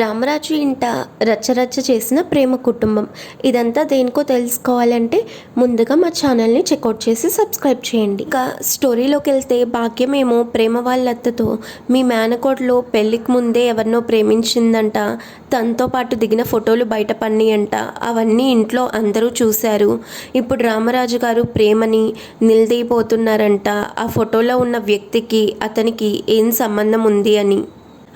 రామరాజు ఇంట రచ్చరచ్చ చేసిన ప్రేమ కుటుంబం. ఇదంతా దేనికో తెలుసుకోవాలంటే ముందుగా మా ఛానల్ని చెక్అవుట్ చేసి సబ్స్క్రైబ్ చేయండి. ఇంకా స్టోరీలోకి వెళ్తే భాగ్యమేమో ప్రేమ వాళ్ళ అత్తతో మీ మేనకోట్లో పెళ్ళికి ముందే ఎవరినో ప్రేమించిందంట. తనతో పాటు దిగిన ఫోటోలు బయట పడినాయంట అవన్నీ ఇంట్లో అందరూ చూశారు. ఇప్పుడు రామరాజు గారు ప్రేమని నిలదీపోతున్నారంట ఆ ఫోటోలో ఉన్న వ్యక్తికి అతనికి ఏం సంబంధం ఉంది అని.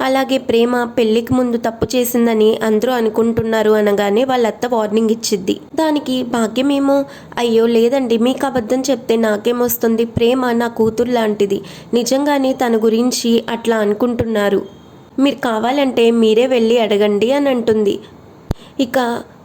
అలాగే ప్రేమ పెళ్ళికి ముందు తప్పు చేసిందని అందరూ అనుకుంటున్నారు అనగానే వాళ్ళ అత్త వార్నింగ్ ఇచ్చిద్ది. దానికి భాగ్యమేమో అయ్యో లేదండి మీకు అబద్ధం చెప్తే నాకేమొస్తుంది ప్రేమ నా కూతురు లాంటిది. నిజంగానే తన గురించి అట్లా అనుకుంటున్నారు. మీరు కావాలంటే మీరే వెళ్ళి అడగండి అని అంటుంది. ఇక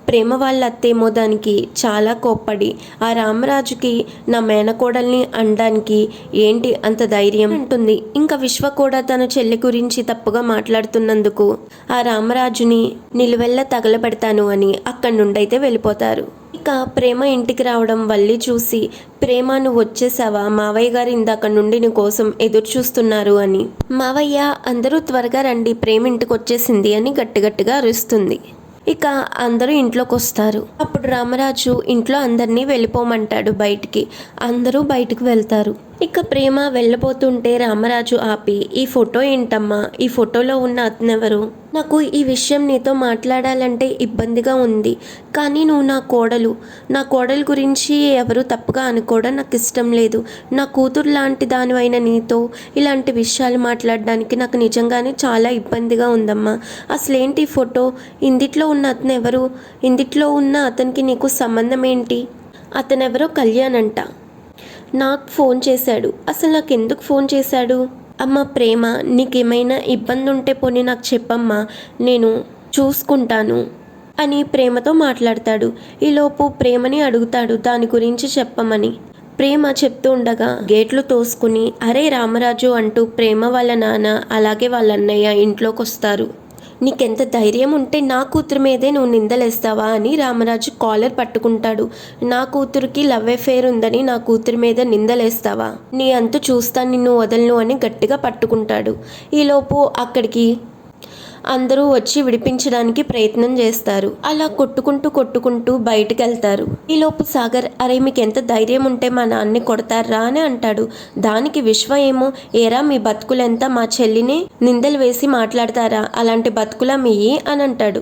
ప్రేమ వాళ్ళ అత్తేమో దానికి చాలా కోప్పడి ఆ రామరాజుకి నా మేనకోడల్ని అనడానికి ఏంటి అంత ధైర్యం ఉంటుంది ఇంకా విశ్వ కూడా తన చెల్లి గురించి తప్పుగా మాట్లాడుతున్నందుకు ఆ రామరాజుని నిలువెల్ల తగలబెడతాను అని అక్కడి నుండైతే వెళ్ళిపోతారు. ఇక ప్రేమ ఇంటికి రావడం వల్లి చూసి ప్రేమ నువ్వు వచ్చేసావా? మావయ్య గారు ఇందాక నుండి నీ కోసం ఎదురు చూస్తున్నారు అని. మావయ్య అందరూ త్వరగా రండి. ప్రేమ ఇంటికి వచ్చేసింది అని గట్టిగట్టిగా అరుస్తుంది. ఇక అందరూ ఇంట్లోకి వస్తారు. అప్పుడు రామరాజు ఇంట్లో అందరినీ వెళ్ళిపోమంటాడు బయటికి. అందరూ బయటికి వెళ్తారు. ఇక ప్రేమ వెళ్ళబోతుంటే రామరాజు ఆపి ఈ ఫోటో ఏంటమ్మా? ఈ ఫోటోలో ఉన్న అతనెవరు నాకు ఈ విషయం నీతో మాట్లాడాలంటే ఇబ్బందిగా ఉంది. కానీ నువ్వు నా కోడలు. నా కోడలు గురించి ఎవరు తప్పుగా అనుకోవడం నాకు ఇష్టం లేదు. నా కూతురు లాంటి దానివైన నీతో ఇలాంటి విషయాలు మాట్లాడడానికి నాకు నిజంగానే చాలా ఇబ్బందిగా ఉందమ్మా. అసలేంటి ఈ ఫోటో? ఇందిట్లో ఉన్న అతను ఎవరు? ఇందిట్లో ఉన్న అతనికి నీకు సంబంధం ఏంటి? అతనెవరో కళ్యాణ్ అంట నాకు ఫోన్ చేశాడు. అసలు నాకు ఎందుకు ఫోన్ చేశాడు? అమ్మ ప్రేమ నీకేమైనా ఇబ్బంది ఉంటే పోనీ నాకు చెప్పమ్మా. నేను చూసుకుంటాను అని ప్రేమతో మాట్లాడతాడు. ఈలోపు ప్రేమని అడుగుతాడు దాని గురించి చెప్పమని. ప్రేమ చెప్తూ ఉండగా గేట్లు తోసుకుని అరే రామరాజు అంటూ ప్రేమ వాళ్ళ నాన్న అలాగే వాళ్ళ అన్నయ్య ఇంట్లోకి వస్తారు నీకెంత ధైర్యం ఉంటే నా కూతురు మీదే నువ్వు నిందలేస్తావా అని రామరాజు కాలర్ పట్టుకుంటాడు. నా కూతురికి లవ్ ఎఫేర్ ఉందని నా కూతురు మీద నిందలేస్తావా? నీ అంతు చూస్తా నిన్ను వదలను అని గట్టిగా పట్టుకుంటాడు. ఈలోపు అక్కడికి అందరూ వచ్చి విడిపించడానికి ప్రయత్నం చేస్తారు. అలా కొట్టుకుంటూ కొట్టుకుంటూ బయటకు వెళ్తారు ఈలోపు సాగర్ అరే మీకు ఎంత ధైర్యం ఉంటే మా నాన్నని కొడతారా అని అంటాడు. దానికి విశ్వ ఏమో ఏరా మీ బతుకులెంత మా చెల్లిని నిందలు వేసి మాట్లాడతారా? అలాంటి బతుకులా మీయి అని అంటాడు.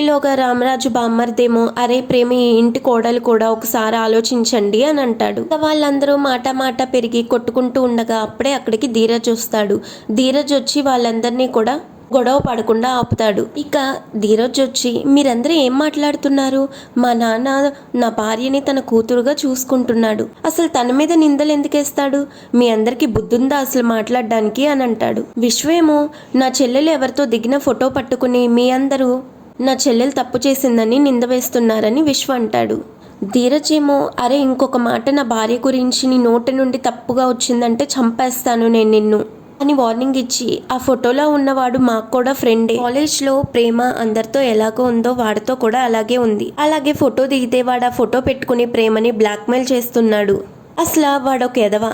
ఈలోగా రామరాజు బామ్మర్దేమో అరే ప్రేమి ఇంటి కోడలు కూడా ఒకసారి ఆలోచించండి అని అంటాడు. వాళ్ళందరూ మాట మాట పెరిగి కొట్టుకుంటూ ఉండగా అప్పుడే అక్కడికి ధీరజ్ వస్తాడు. ధీరజ్ వచ్చి వాళ్ళందరినీ కూడా గొడవ పడకుండా ఆపుతాడు. ఇక ధీరజ్ వచ్చి మీరందరూ ఏం మాట్లాడుతున్నారు? మా నాన్న నా భార్యని తన కూతురుగా చూసుకుంటున్నాడు. అసలు తన మీద నిందలు ఎందుకేస్తాడు మీ అందరికీ బుద్ధుందా అసలు మాట్లాడడానికి? అని అంటాడు. విశ్వేమో నా చెల్లెలు ఎవరితో దిగిన ఫోటో పట్టుకుని మీ అందరూ నా చెల్లెలు తప్పు చేసిందని నింద వేస్తున్నారని విశ్వ అంటాడు. ధీరజ్ ఏమో అరే ఇంకొక మాట నా భార్య గురించి నీ నోటి నుండి తప్పుగా వచ్చిందంటే చంపేస్తాను నేను నిన్ను. అని వార్నింగ్ ఇచ్చి ఆ ఫోటోలో ఉన్నవాడు మాకు కూడా ఫ్రెండే కాలేజ్లో ప్రేమ అందరితో ఎలాగో ఉందో వాడితో కూడా అలాగే ఉంది. అలాగే ఫోటో దిగితే వాడు ఆ ఫోటో పెట్టుకుని ప్రేమని బ్లాక్మెయిల్ చేస్తున్నాడు. అసలు వాడొక ఎదవా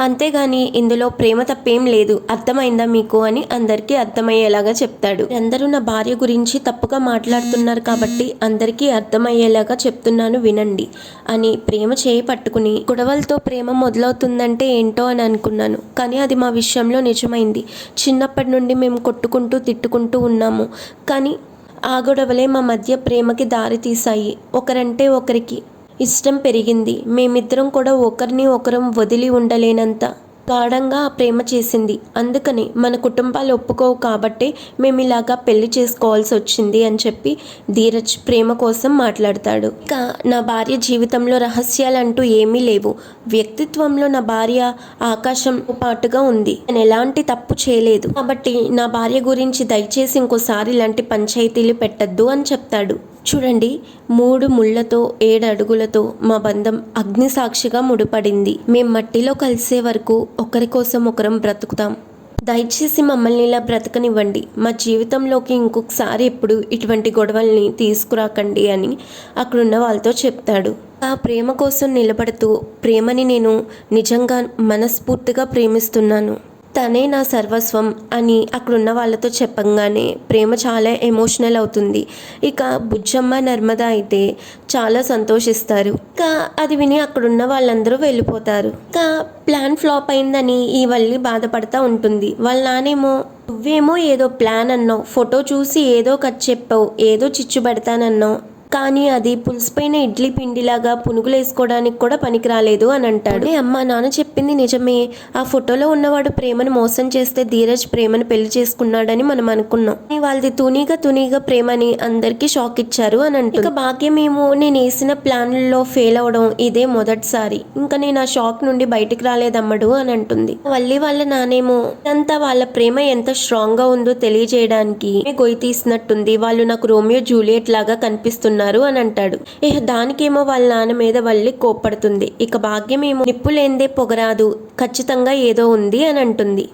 అంతేగాని ఇందులో ప్రేమ తప్పేం లేదు. అర్థమైందా మీకు? అని అందరికీ అర్థమయ్యేలాగా చెప్తాడు. అందరూ నా భార్య గురించి తప్పుగా మాట్లాడుతున్నారు కాబట్టి అందరికీ అర్థమయ్యేలాగా చెప్తున్నాను వినండి అని ప్రేమ చేయి పట్టుకుని గొడవలతో ప్రేమ మొదలవుతుందంటే ఏంటో అని అనుకున్నాను. కానీ అది మా విషయంలో నిజమైంది. చిన్నప్పటి నుండి మేము కొట్టుకుంటూ తిట్టుకుంటూ ఉన్నాము. కానీ ఆ గొడవలే మా మధ్య ప్రేమకి దారి తీశాయి. ఒకరంటే ఒకరికి ఇష్టం పెరిగింది. మేమిద్దరం కూడా ఒకరిని ఒకరం వదిలి ఉండలేనంత గాఢంగా ప్రేమ చేసింది. అందుకని మన కుటుంబాలు ఒప్పుకోవు కాబట్టి మేము ఇలాగా పెళ్ళి చేసుకోవాల్సి వచ్చింది అని చెప్పి ధీరజ్ ప్రేమ కోసం మాట్లాడతాడు. ఇక నా భార్య జీవితంలో రహస్యాలు అంటూ ఏమీ లేవు. వ్యక్తిత్వంలో నా భార్య ఆకాశం పాటుగా ఉంది. నేను ఎలాంటి తప్పు చేయలేదు. కాబట్టి నా భార్య గురించి దయచేసి ఇంకోసారి ఇలాంటి పంచాయతీలు పెట్టద్దు అని చెప్తాడు. చూడండి మూడు ముళ్ళతో ఏడు అడుగులతో మా బంధం అగ్నిసాక్షిగా ముడిపడింది. మేం మట్టిలో కలిసే వరకు ఒకరి కోసం ఒకరం బ్రతుకుతాం. దయచేసి మమ్మల్ని ఇలా బ్రతకనివ్వండి. మా జీవితంలోకి ఇంకొకసారి ఎప్పుడు ఇటువంటి గొడవల్ని తీసుకురాకండి అని అక్కడున్న వాళ్ళతో చెప్తాడు. ఆ ప్రేమ కోసం నిలబడుతూ ప్రేమని నేను నిజంగా మనస్ఫూర్తిగా ప్రేమిస్తున్నాను. తనే నా సర్వస్వం అని అక్కడున్న వాళ్ళతో చెప్పంగానే ప్రేమ చాలా ఎమోషనల్ అవుతుంది. ఇక బుజ్జమ్మ నర్మద అయితే చాలా సంతోషిస్తారు. ఇక అది విని అక్కడున్న వాళ్ళందరూ వెళ్ళిపోతారు. ఇక ప్లాన్ ఫ్లాప్ అయిందని ఈ వల్లి బాధపడతా ఉంటుంది. వాళ్ళ నానేమో నువ్వేమో ఏదో ప్లాన్ అన్నావు. ఫోటో చూసి ఏదో కట్ చెప్పావు. ఏదో చిచ్చు పెడతానన్నావు. కానీ అది పులిసిపోయిన ఇడ్లీ పిండిలాగా పునుగులు వేసుకోవడానికి కూడా పనికి రాలేదు అని అంటాడు. అమ్మ అమ్మా నాన్న చెప్పింది నిజమే. ఆ ఫోటోలో ఉన్నవాడు ప్రేమను మోసం చేస్తే ధీరజ్ ప్రేమను పెళ్ళి చేసుకున్నాడని మనం అనుకున్నాం. వాళ్ళది తునిగా తునీగా ప్రేమని అందరికీ షాక్ ఇచ్చారు అని అంటుంది. ఇక భాగ్యమేమో నేను వేసిన ప్లాన్లలో ఫెయిల్ అవడం ఇదే మొదటిసారి. ఇంకా నేను ఆ షాక్ నుండి బయటికి రాలేదమ్మడు అని అంటుంది. వల్లి వాళ్ళ నానేమో అంతా వాళ్ళ ప్రేమ ఎంత స్ట్రాంగ్గా ఉందో తెలియజేయడానికి గొయ్యి తీసినట్టుంది. వాళ్ళు నాకు రోమియో జూలియట్ లాగా కనిపిస్తున్నారు. అని అంటాడు. ఇక దానికేమో వాళ్ళ నాన్న మీద వల్లి కోప్పడుతుంది. ఇక భాగ్యమేమో నిప్పులేందే పొగరాదు. ఖచ్చితంగా ఏదో ఉంది అని అంటుంది.